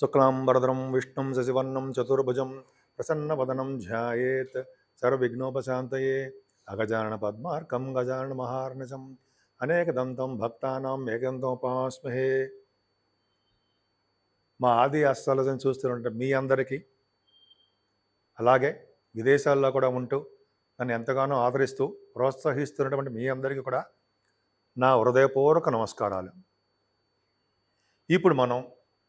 శుక్లాంబరదరం విష్ణుం శశివర్ణం చతుర్భుజం ప్రసన్నవదనం ధ్యాయేత్ సర్వవిఘ్నోపశాంతయే. అగజాన పద్మార్కం గజానన మహార్నిశం అనేకదంతం భక్తానాం ఏకంతోపాస్మహే. మా ఆది అస్తాలను చూస్తుంటే మీ అందరికీ అలాగే విదేశాల్లో కూడా ఉంటూ నన్ను ఎంతగానో ఆదరిస్తూ ప్రోత్సహిస్తున్నటువంటి మీ అందరికీ కూడా నా హృదయపూర్వక నమస్కారాలు. ఇప్పుడు మనం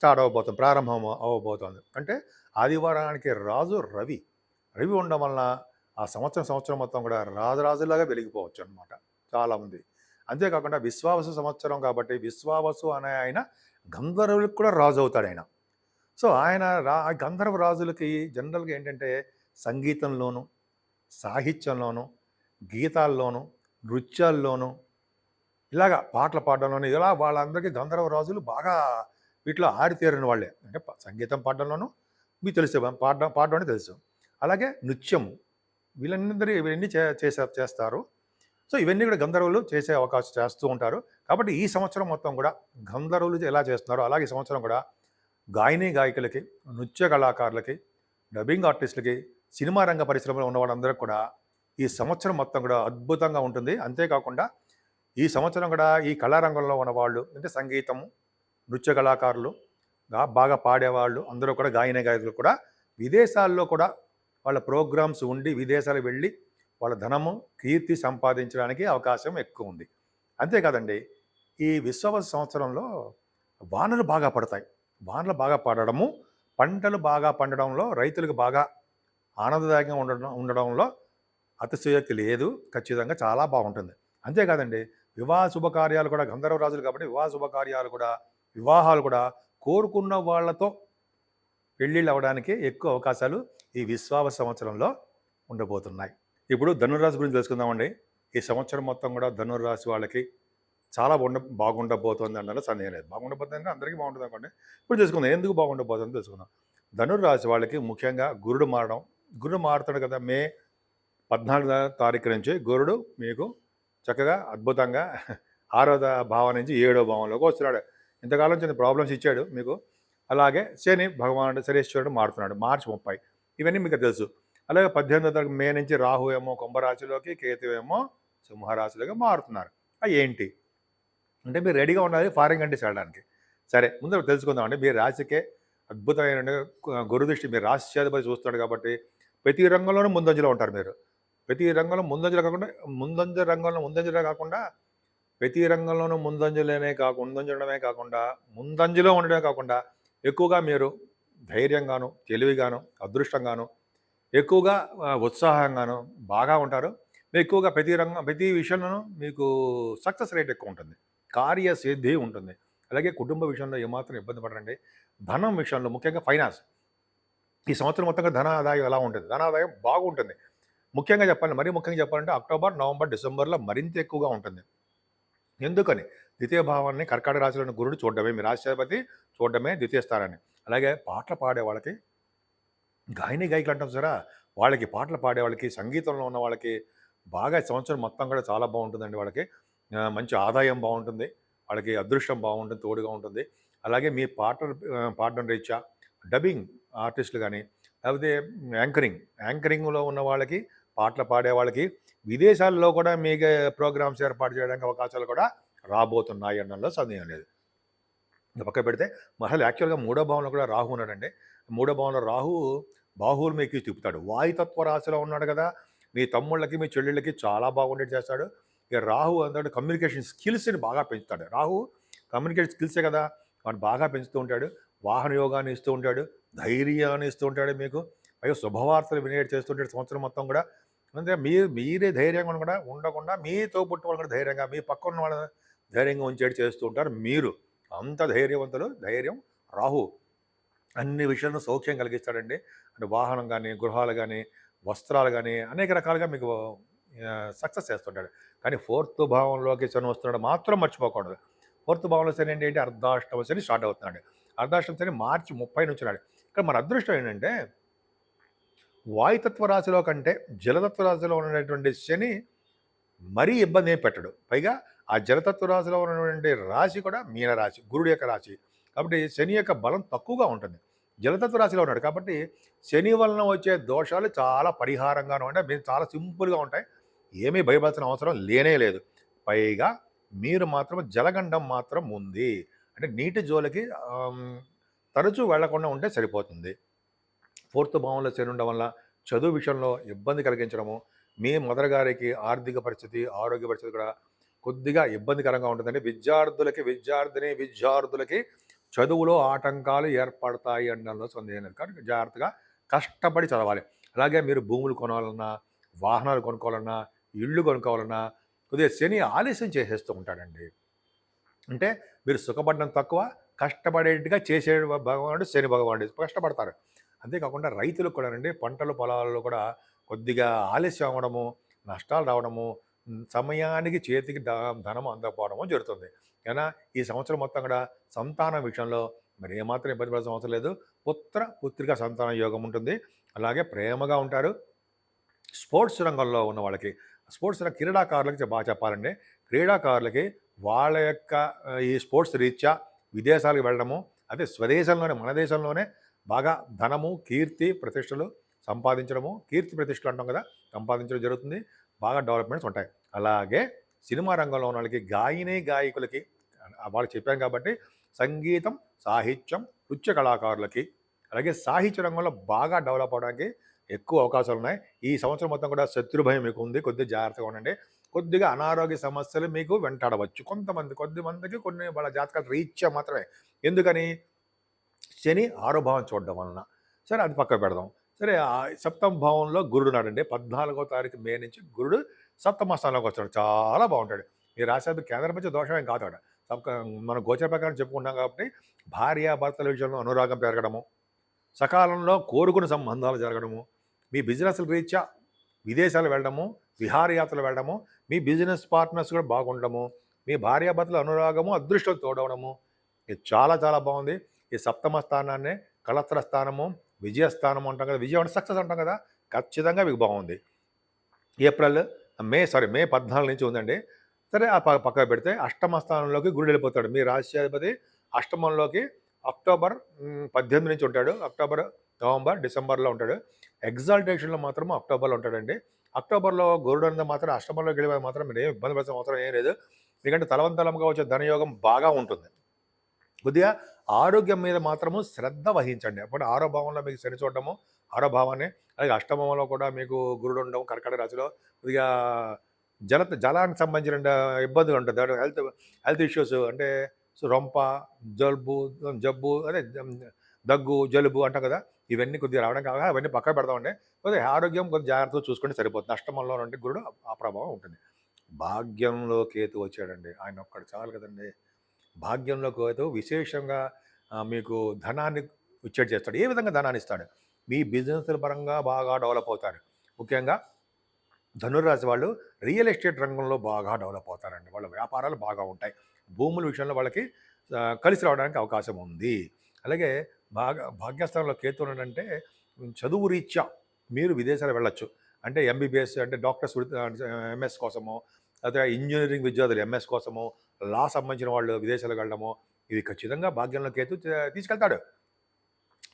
స్టార్ట్ అవ్వబోతుంది ప్రారంభం అవ్వబోతోంది అంటే ఆదివారానికి రాజు రవి. రవి ఉండడం వలన ఆ సంవత్సరం సంవత్సరం మొత్తం కూడా రాజరాజులాగా వెలిగిపోవచ్చు అనమాట చాలామంది. అంతేకాకుండా విశ్వావసు సంవత్సరం కాబట్టి విశ్వావసు అనే ఆయన గంధర్వులకు కూడా రాజు అవుతాడు ఆయన. సో ఆయన రా గంధర్వ రాజులకి జనరల్గా ఏంటంటే సంగీతంలోను సాహిత్యంలోను గీతాల్లోను నృత్యాల్లోనూ ఇలాగా పాటలు పాడడంలోనూ ఇలా వాళ్ళందరికీ గంధర్వ రాజులు బాగా వీటిలో ఆరితేరిన వాళ్ళే. అంటే సంగీతం పాడడంలోనూ మీకు తెలుసు పాడడం పాడడం అనేది తెలుసు. అలాగే నృత్యము. వీళ్ళందరూ ఇవన్నీ చే చేసే చేస్తారు. సో ఇవన్నీ కూడా గంధర్వులు చేసే అవకాశం చేస్తూ ఉంటారు. కాబట్టి ఈ సంవత్సరం మొత్తం కూడా గంధర్వులు ఎలా చేస్తున్నారో అలాగే ఈ సంవత్సరం కూడా గాయని గాయకులకి నృత్య కళాకారులకి డబ్బింగ్ ఆర్టిస్టులకి సినిమా రంగ పరిశ్రమలో ఉన్న వాళ్ళందరూ కూడా ఈ సంవత్సరం మొత్తం కూడా అద్భుతంగా ఉంటుంది. అంతేకాకుండా ఈ సంవత్సరం కూడా ఈ కళారంగంలో ఉన్న వాళ్ళు అంటే సంగీతము నృత్య కళాకారులు బాగా పాడేవాళ్ళు అందరూ కూడా గాయన గాయకులు కూడా విదేశాల్లో కూడా వాళ్ళ ప్రోగ్రామ్స్ ఉండి విదేశాలకు వెళ్ళి వాళ్ళ ధనము కీర్తి సంపాదించడానికి అవకాశం ఎక్కువ ఉంది. అంతేకాదండి ఈ విశ్వ సంవత్సరంలో వానలు బాగా పడతాయి. వానలు బాగా పడడము పంటలు బాగా పండడంలో రైతులకు బాగా ఆనందదాయకంగా ఉండడం ఉండడంలో అతిశయోక్తి లేదు. ఖచ్చితంగా చాలా బాగుంటుంది. అంతేకాదండి వివాహ శుభకార్యాలు కూడా గంధర్వరాజులు కాబట్టి వివాహ శుభకార్యాలు కూడా వివాహాలు కూడా కోరుకున్న వాళ్ళతో పెళ్ళిళ్ళు అవ్వడానికి ఎక్కువ అవకాశాలు ఈ విశ్వావ సంవత్సరంలో ఉండబోతున్నాయి. ఇప్పుడు ధనురాశి గురించి తెలుసుకుందామండి. ఈ సంవత్సరం మొత్తం కూడా ధనుర్రాశి వాళ్ళకి చాలా ఉండ బాగుండబోతోంది అన్నది సందేహం లేదు. బాగుండబోతుంది అంటే అందరికీ బాగుంటుంది అనుకోండి. ఇప్పుడు తెలుసుకుందాం ఎందుకు బాగుండబోతుందో తెలుసుకుందాం. ధనుర్రాశి వాళ్ళకి ముఖ్యంగా గురుడు మారడం. గురుడు మారుతాడు కదా మే పద్నాలుగు తారీఖు నుంచి గురుడు మీకు చక్కగా అద్భుతంగా ఆరో భావం నుంచి ఏడో భావంలోకి వస్తున్నాడు. ఇంతకాలం చిన్న ప్రాబ్లమ్స్ ఇచ్చాడు మీకు. అలాగే శని భగవానుడు శనీశ్వరుడు మారుతున్నాడు. మార్చి ముప్పై. ఇవన్నీ మీకు తెలుసు. అలాగే పద్దెనిమిదో తారీఖు మే నుంచి రాహు ఏమో కుంభరాశిలోకి కేతు ఏమో సింహరాశిలోకి మారుతున్నారు. అవి ఏంటి? అంటే మీరు రెడీగా ఉండాలి ఫారిన్ కంట్రీస్ వెళ్ళడానికి. సరే ముందు తెలుసుకుందామండి మీ రాశికే అద్భుతమైన గురుదృష్టి మీరు రాశి చేతపై చూస్తున్నాడు కాబట్టి ప్రతి రంగంలోనూ ముందంజలో ఉంటారు మీరు. ప్రతి రంగంలో ముందంజలో కాకుండా ముందంజ రంగంలో ముందంజలో కాకుండా ప్రతి రంగంలోనూ ముందంజలోనే కాకుండా ముందంజడమే కాకుండా ముందంజలో ఉండడమే కాకుండా ఎక్కువగా మీరు ధైర్యంగాను తెలివిగాను అదృష్టంగాను ఎక్కువగా ఉత్సాహంగాను బాగా ఉంటారు. ఎక్కువగా ప్రతి రంగం ప్రతి విషయంలోనూ మీకు సక్సెస్ రేట్ ఎక్కువ ఉంటుంది. కార్యసిద్ధి ఉంటుంది. అలాగే కుటుంబ విషయంలో ఏమాత్రం ఇబ్బంది పడరండి. ధనం విషయంలో ముఖ్యంగా ఫైనాన్స్. ఈ సంవత్సరం మొత్తంగా ధన ఆదాయం ఎలా ఉంటుంది? ధన ఆదాయం బాగుంటుంది. ముఖ్యంగా చెప్పాలి మరీ ముఖ్యంగా చెప్పాలంటే అక్టోబర్ నవంబర్ డిసెంబర్లో మరింత ఎక్కువగా ఉంటుంది. ఎందుకని? ద్వితీయ భావాన్ని కర్కాటక రాశిలోని గురుడు చూడడమే మీ రాష్ట్రపతి చూడడమే ద్వితీయ స్థానాన్ని. అలాగే పాటలు పాడే వాళ్ళకి గాయని గాయకులు అంటాం సరే వాళ్ళకి పాటలు పాడే వాళ్ళకి సంగీతంలో ఉన్న వాళ్ళకి బాగా సంవత్సరం మొత్తం కూడా చాలా బాగుంటుందండి వాళ్ళకి. మంచి ఆదాయం బాగుంటుంది వాళ్ళకి అదృష్టం బాగుంటుంది తోడుగా ఉంటుంది. అలాగే మీ పాటలు పాడడం రీత్యా డబ్బింగ్ ఆర్టిస్టులు కానీ లేకపోతే యాంకరింగ్ యాంకరింగ్లో ఉన్న వాళ్ళకి పాటలు పాడే వాళ్ళకి విదేశాల్లో కూడా మీకు ప్రోగ్రామ్స్ ఏర్పాటు చేయడానికి అవకాశాలు కూడా రాబోతున్నాయి అనడంలో సందేహం లేదు. పక్క పెడితే అసలు యాక్చువల్గా మూడో భావంలో కూడా రాహు ఉన్నాడండి. మూడో భావంలో రాహు బాహువులు మీకు తిప్పుతాడు వాయుతత్వ రాశిలో ఉన్నాడు కదా మీ తమ్ముళ్ళకి మీ చెల్లెళ్ళకి చాలా బాగుండేది చేస్తాడు. ఇక రాహు అంటే కమ్యూనికేషన్ స్కిల్స్ని బాగా పెంచుతాడు. రాహు కమ్యూనికేషన్ స్కిల్సే కదా వాడు బాగా పెంచుతూ ఉంటాడు. వాహన యోగాన్ని ఇస్తూ ఉంటాడు. ధైర్యాన్ని ఇస్తూ ఉంటాడు మీకు. అయ్యో శుభవార్తలు వినేట్ చేస్తుంటాడు సంవత్సరం మొత్తం కూడా. అంటే మీరు మీరే ధైర్యంగా ఉండకుండా ఉండకుండా మీతో పుట్టిన వాళ్ళు కూడా ధైర్యంగా మీ పక్కన ఉన్న వాళ్ళని ధైర్యంగా ఉంచేటి చేస్తూ ఉంటారు మీరు. అంత ధైర్యవంతులు ధైర్యం రాహు అన్ని విషయాలను సౌఖ్యం కలిగిస్తాడండి. అంటే వాహనం కానీ గృహాలు కానీ వస్త్రాలు కానీ అనేక రకాలుగా మీకు సక్సెస్ చేస్తుంటాడు. కానీ ఫోర్త్ భావంలోకి శని వస్తున్నాడు మాత్రం మర్చిపోకూడదు. ఫోర్త్ భావంలో శని ఏంటి ఏంటి అర్ధాష్టమ శని స్టార్ట్ అవుతున్నాడు. అర్ధాష్టమ శని మార్చి ముప్పై నుంచి ఉన్నాడు. ఇక్కడ మన అదృష్టం ఏంటంటే వాయుతత్వ రాశిలో కంటే జలతత్వ రాశిలో ఉన్నటువంటి శని మరీ ఇబ్బంది ఏం పెట్టడు. పైగా ఆ జలతత్వ రాశిలో ఉన్నటువంటి రాశి కూడా మీన రాశి గురుడు యొక్క రాశి. కాబట్టి శని యొక్క బలం తక్కువగా ఉంటుంది. జలతత్వ రాశిలో ఉన్నాడు. కాబట్టి శని వలన వచ్చే దోషాలు చాలా పరిహారంగాను ఉంటాయి. మీరు చాలా సింపుల్గా ఉంటాయి. ఏమీ భయపడాల్సిన అవసరం లేనే లేదు. పైగా మీరు మాత్రం జలగండం మాత్రం ఉంది. అంటే నీటి జోలికి తరచూ వెళ్ళకుండా ఉంటే సరిపోతుంది. ఫోర్త్ భావంలో శని ఉండడం వల్ల చదువు విషయంలో ఇబ్బంది కలిగించడము మీ మదర్ గారికి ఆర్థిక పరిస్థితి ఆరోగ్య పరిస్థితి కూడా కొద్దిగా ఇబ్బందికరంగా ఉంటుందండి. విద్యార్థులకి విద్యార్థిని విద్యార్థులకి చదువులో ఆటంకాలు ఏర్పడతాయి అనడంలో సందేహం లేదు. కాబట్టి జాగ్రత్తగా కష్టపడి చదవాలి. అలాగే మీరు భూములు కొనాలన్నా వాహనాలు కొనుక్కోవాలన్నా ఇళ్ళు కొనుక్కోవాలన్నా కొద్దిగా శని ఆలస్యం చేసేస్తూ ఉంటాడండి. అంటే మీరు సుఖపడడం తక్కువ కష్టపడేట్టుగా చేసే భగవానుడు శని భగవానుడు. కష్టపడతారు. అంతేకాకుండా రైతులకు కూడా అండి పంటలు పొలాలలో కూడా కొద్దిగా ఆలస్యం అవ్వడము నష్టాలు రావడము సమయానికి చేతికి ధనం అందకపోవడము జరుగుతుంది. అయినా ఈ సంవత్సరం మొత్తం కూడా సంతానం విషయంలో మరి ఏమాత్రం ఇబ్బంది పడాల్సిన అవసరం లేదు. పుత్ర పుత్రిక సంతాన యోగం ఉంటుంది. అలాగే ప్రేమగా ఉంటారు. స్పోర్ట్స్ రంగంలో ఉన్న వాళ్ళకి స్పోర్ట్స్ రంగ క్రీడాకారులకి బాగా చెప్పాలండి. క్రీడాకారులకి వాళ్ళ యొక్క ఈ స్పోర్ట్స్ రీత్యా విదేశాలకు వెళ్ళడము అదే స్వదేశంలోనే మన దేశంలోనే బాగా ధనము కీర్తి ప్రతిష్టలు సంపాదించడము కీర్తి ప్రతిష్టలు అంటాం కదా సంపాదించడం జరుగుతుంది. బాగా డెవలప్మెంట్స్ ఉంటాయి. అలాగే సినిమా రంగంలో ఉన్న వాళ్ళకి గాయని గాయకులకి వాళ్ళు చెప్పాను కాబట్టి సంగీతం సాహిత్యం నృత్య కళాకారులకి అలాగే సాహిత్య రంగంలో బాగా డెవలప్ అవడానికి ఎక్కువ అవకాశాలు ఉన్నాయి. ఈ సంవత్సరం మొత్తం కూడా శత్రు భయం మీకు ఉంది. కొద్దిగా జాగ్రత్తగా ఉండండి. కొద్దిగా అనారోగ్య సమస్యలు మీకు వెంటాడవచ్చు. కొంతమంది కొద్ది మందికి కొన్ని వాళ్ళ జాతకాలు రీత్యా మాత్రమే. ఎందుకని? శని ఆరో భావం చూడడం వలన. సరే అది పక్కకు పెడదాం. సరే ఆ సప్తమ భావంలో గురుడు నాడండి పద్నాలుగో తారీఖు మే నుంచి గురుడు సప్తమ స్థానంలోకి వస్తాడు. చాలా బాగుంటాడు. ఈ రాశాది కేంద్రం మధ్య దోషం ఏం కాదు ఆడ. మన గోచర ప్రకారం చెప్పుకుంటాం కాబట్టి భార్యాభర్తల విషయంలో అనురాగం పెరగడము సకాలంలో కోరుకున్న సంబంధాలు జరగడము మీ బిజినెస్ రీత్యా విదేశాలు వెళ్ళడము విహారయాత్రలు వెళ్ళడము మీ బిజినెస్ పార్ట్నర్స్ కూడా బాగుండడము మీ భార్యాభర్తల అనురాగము అదృష్టం తోడవడము. ఇది చాలా చాలా బాగుంది. ఈ సప్తమ స్థానాన్ని కళత్ర స్థానము విజయస్థానం అంటాం కదా. విజయం అంటే సక్సెస్ అంటాం కదా. ఖచ్చితంగా మీకు బాగుంది. ఏప్రిల్ మే సారీ మే పద్నాలుగు నుంచి ఉందండి. సరే ఆ ప- పక్కన పెడితే అష్టమ స్థానంలోకి గురుడు వెళ్ళిపోతాడు. మీ రాష్ట్రాధిపతి అష్టమంలోకి అక్టోబర్ పద్దెనిమిది నుంచి ఉంటాడు. అక్టోబర్ నవంబర్ డిసెంబర్లో ఉంటాడు. ఎగ్జాల్టేషన్లో మాత్రం అక్టోబర్లో ఉంటాడండి. అక్టోబర్లో గురుడు అనేది మాత్రం అష్టమంలోకి వెళ్ళే మాత్రం మీరు ఏం ఇబ్బంది పడాల్సిన అవసరం ఏం లేదు. ఎందుకంటే తలవంతలంగా వచ్చే ధనయోగం బాగా ఉంటుంది. కొద్దిగా ఆరోగ్యం మీద మాత్రము శ్రద్ధ వహించండి. అప్పుడు ఆరో భావంలో మీకు శని చూడటము ఆరో భావాన్ని అలాగే అష్టమంలో కూడా మీకు గురుడు ఉండడం కర్కట రాశిలో కొద్దిగా జల జలానికి సంబంధించిన ఇబ్బందులు ఉంటుంది. హెల్త్ హెల్త్ ఇష్యూస్ అంటే రొంప జలుబు జబ్బు అదే దగ్గు జలుబు అంటాం కదా ఇవన్నీ కొద్దిగా రావడం కాగా అవన్నీ పక్కన పెడదామండి కొద్దిగా ఆరోగ్యం కొద్దిగా జాగ్రత్తగా చూసుకుంటే సరిపోతుంది. అష్టమంలో నుండి గురుడు ఆ ప్రభావం ఉంటుంది. భాగ్యంలో కేతు వచ్చాడండి. ఆయన ఒక్కడు చాలు కదండి. భాగ్యంలో కేతు విశేషంగా మీకు ధనాన్ని ఇచ్చేట్ చేస్తాడు. ఏ విధంగా ధనాన్ని ఇస్తాడు మీ బిజినెస్ల పరంగా బాగా డెవలప్ అవుతారు. ముఖ్యంగా ధనుర్రాశి వాళ్ళు రియల్ ఎస్టేట్ రంగంలో బాగా డెవలప్ అవుతారండి. వాళ్ళ వ్యాపారాలు బాగా ఉంటాయి. భూముల విషయంలో వాళ్ళకి కలిసి రావడానికి అవకాశం ఉంది. అలాగే బాగా భాగ్యస్థానంలో కేతు అంటే చదువు రీత్యా మీరు విదేశాలు వెళ్ళొచ్చు. అంటే ఎంబీబీఎస్ అంటే డాక్టర్స్ ఎంఎస్ కోసమో లేకపోతే ఇంజనీరింగ్ విద్యార్థులు ఎంఎస్ కోసమో లా సంబంధించిన వాళ్ళు విదేశాలకు వెళ్ళడము ఇవి ఖచ్చితంగా భాగ్యంలో కేతు తీసుకెళ్తాడు.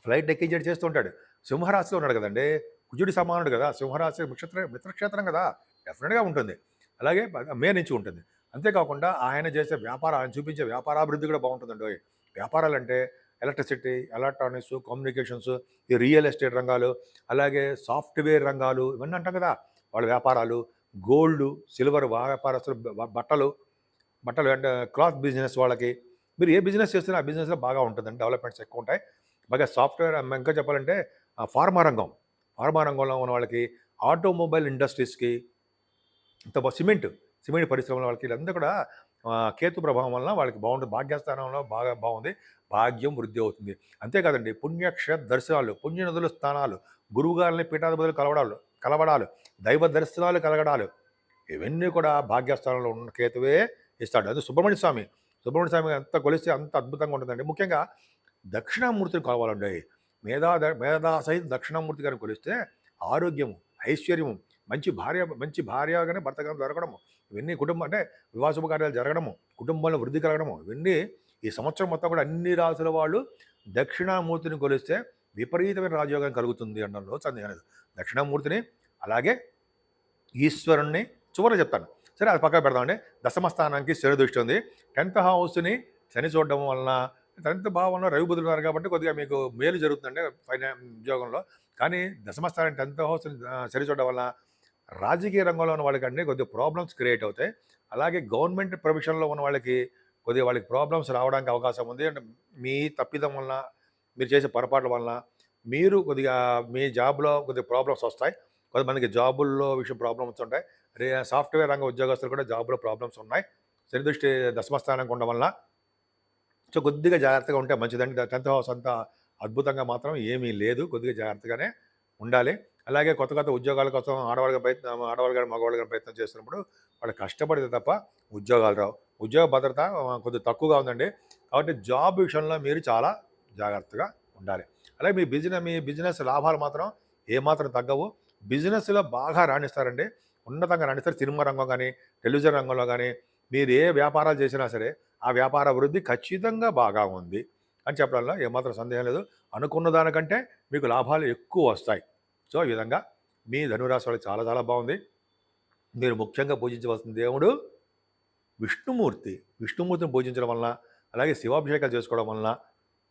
ఫ్లైట్ ఎక్కించేట్ చేస్తూ ఉంటాడు సింహరాశిలో ఉన్నాడు కదండి. కుజుడి సమానుడు కదా. సింహరాశి నక్షత్ర మిత్రక్షేత్రం కదా. డెఫినెట్గా ఉంటుంది. అలాగే మే నుంచి ఉంటుంది. అంతేకాకుండా ఆయన చేసే వ్యాపారం ఆయన చూపించే వ్యాపారాభివృద్ధి కూడా బాగుంటుందండి. వ్యాపారాలు అంటే ఎలక్ట్రిసిటీ ఎలక్ట్రానిక్స్ కమ్యూనికేషన్స్ ఈ రియల్ ఎస్టేట్ రంగాలు అలాగే సాఫ్ట్వేర్ రంగాలు ఇవన్నీ అంటాం కదా. వాళ్ళ వ్యాపారాలు గోల్డ్ సిల్వర్ వ్యాపారస్తులు బట్టలు బట్టలు అంటే క్లాత్ బిజినెస్ వాళ్ళకి మీరు ఏ బిజినెస్ చేస్తున్నా ఆ బిజినెస్లో బాగా ఉంటుందండి. డెవలప్మెంట్స్ ఎక్కువ ఉంటాయి. బాగా సాఫ్ట్వేర్ ఇంకా చెప్పాలంటే ఫార్మా రంగం. ఫార్మా రంగంలో ఉన్న వాళ్ళకి ఆటోమొబైల్ ఇండస్ట్రీస్కి ఇంత సిమెంట్ సిమెంట్ పరిశ్రమల వాళ్ళకి వీళ్ళందరూ కూడా కేతు ప్రభావం వలన వాళ్ళకి బాగుంటుంది. భాగ్యస్థానంలో బాగా బాగుంది. భాగ్యం వృద్ధి అవుతుంది. అంతేకాదండి పుణ్యక్షేత్ర దర్శనాలు పుణ్యనదుల స్థానాలు గురువుగారిని పీఠాధిపతులు కలవడాలు కలవడాలు దైవ దర్శనాలు కలగడాలు ఇవన్నీ కూడా భాగ్యస్థానంలో ఉన్న కేతువే ఇస్తాడు. అది సుబ్రహ్మణ్య స్వామి. సుబ్రహ్మణ్య స్వామి అంత కొలిస్తే అంత అద్భుతంగా ఉంటుందండి. ముఖ్యంగా దక్షిణామూర్తిని కావాలండి. మేధా మేధా సహిత దక్షిణామూర్తి గారిని కొలిస్తే ఆరోగ్యము ఐశ్వర్యము మంచి భార్య మంచి భార్యగానే భర్తగా దొరకడము ఇవన్నీ కుటుంబం అంటే వివాహ జరగడము కుటుంబంలో వృద్ధి కలగడము ఇవన్నీ ఈ సంవత్సరం మొత్తం కూడా అన్ని రాసుల వాళ్ళు దక్షిణామూర్తిని కొలిస్తే విపరీతమైన రాజయోగం కలుగుతుంది అనడంలో సందేహం లేదు. దక్షిణామూర్తిని అలాగే ఈశ్వరుణ్ణి చివరి చెప్తాను. సరే అది పక్కన పెడదామండి. దశమ స్థానానికి శని దృష్టి ఉంది. టెన్త్ హౌస్ని శని చూడడం వలన టెన్త్ భావంలో రవి బుధులున్నారు కాబట్టి కొద్దిగా మీకు మేలు జరుగుతుందండి ఫైనా ఉద్యోగంలో. కానీ దశమ స్థానం టెన్త్ హౌస్ని శని చూడడం వలన రాజకీయ రంగంలో ఉన్న వాళ్ళకండి కొద్దిగా ప్రాబ్లమ్స్ క్రియేట్ అవుతాయి. అలాగే గవర్నమెంట్ ప్రొఫెషన్లో ఉన్న వాళ్ళకి కొద్దిగా వాళ్ళకి ప్రాబ్లమ్స్ రావడానికి అవకాశం ఉంది. అంటే మీ తప్పిదం వలన మీరు చేసే పొరపాట్ల వలన మీరు కొద్దిగా మీ జాబ్లో కొద్దిగా ప్రాబ్లమ్స్ వస్తాయి. కొంతమందికి జాబుల్లో విషయం ప్రాబ్లమ్స్ ఉంటాయి. సాఫ్ట్వేర్ రంగ ఉద్యోగస్తులు కూడా జాబ్లో ప్రాబ్లమ్స్ ఉన్నాయి. శనిదృష్టి దృష్టి దశమస్థానం ఉండడం వల్ల సో కొద్దిగా జాగ్రత్తగా ఉంటే మంచిదండి. టెన్త్ హౌస్ అంతా అద్భుతంగా మాత్రం ఏమీ లేదు. కొద్దిగా జాగ్రత్తగానే ఉండాలి. అలాగే కొత్త కొత్త ఉద్యోగాల కోసం ఆడవాళ్ళకి ప్రయత్నం ఆడవాళ్ళు కానీ మగవాళ్ళు కానీ ప్రయత్నం చేస్తున్నప్పుడు వాళ్ళు కష్టపడితే తప్ప ఉద్యోగాలు రావు. ఉద్యోగ భద్రత కొద్దిగా తక్కువగా ఉందండి. కాబట్టి జాబ్ విషయంలో మీరు చాలా జాగ్రత్తగా ఉండాలి. అలాగే మీ బిజినెస్ మీ బిజినెస్ లాభాలు మాత్రం ఏమాత్రం తగ్గవు. బిజినెస్లో బాగా రాణిస్తారండి. ఉన్నతంగా నడిస్తారు సినిమా రంగం కానీ టెలివిజన్ రంగంలో కానీ మీరు ఏ వ్యాపారాలు చేసినా సరే ఆ వ్యాపార అభివృద్ధి ఖచ్చితంగా బాగా ఉంది అని చెప్పడంలో ఏమాత్రం సందేహం లేదు. అనుకున్న దానికంటే మీకు లాభాలు ఎక్కువ వస్తాయి. సో ఈ విధంగా మీ ధనురాశి వాళ్ళకి చాలా చాలా బాగుంది. మీరు ముఖ్యంగా పూజించవలసిన దేవుడు విష్ణుమూర్తి. విష్ణుమూర్తిని పూజించడం వలన అలాగే శివాభిషేకాలు చేసుకోవడం వలన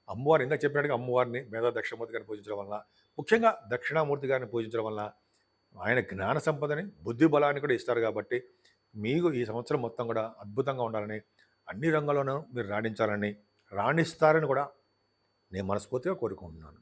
అమ్మవారిని ఇంకా చెప్పినట్టుగా అమ్మవారిని మేధా దక్షిణమూర్తి గారిని పూజించడం వలన ముఖ్యంగా దక్షిణామూర్తి గారిని పూజించడం వలన ఆయన జ్ఞాన సంపదని బుద్ధి బలాన్ని కూడా ఇస్తారు కాబట్టి మీకు ఈ సంవత్సరం మొత్తం కూడా అద్భుతంగా ఉండాలని అన్ని రంగాల్లోనూ మీరు రాణించాలని రాణిస్తారని కూడా నేను మనస్ఫూర్తిగా కోరుకుంటున్నాను.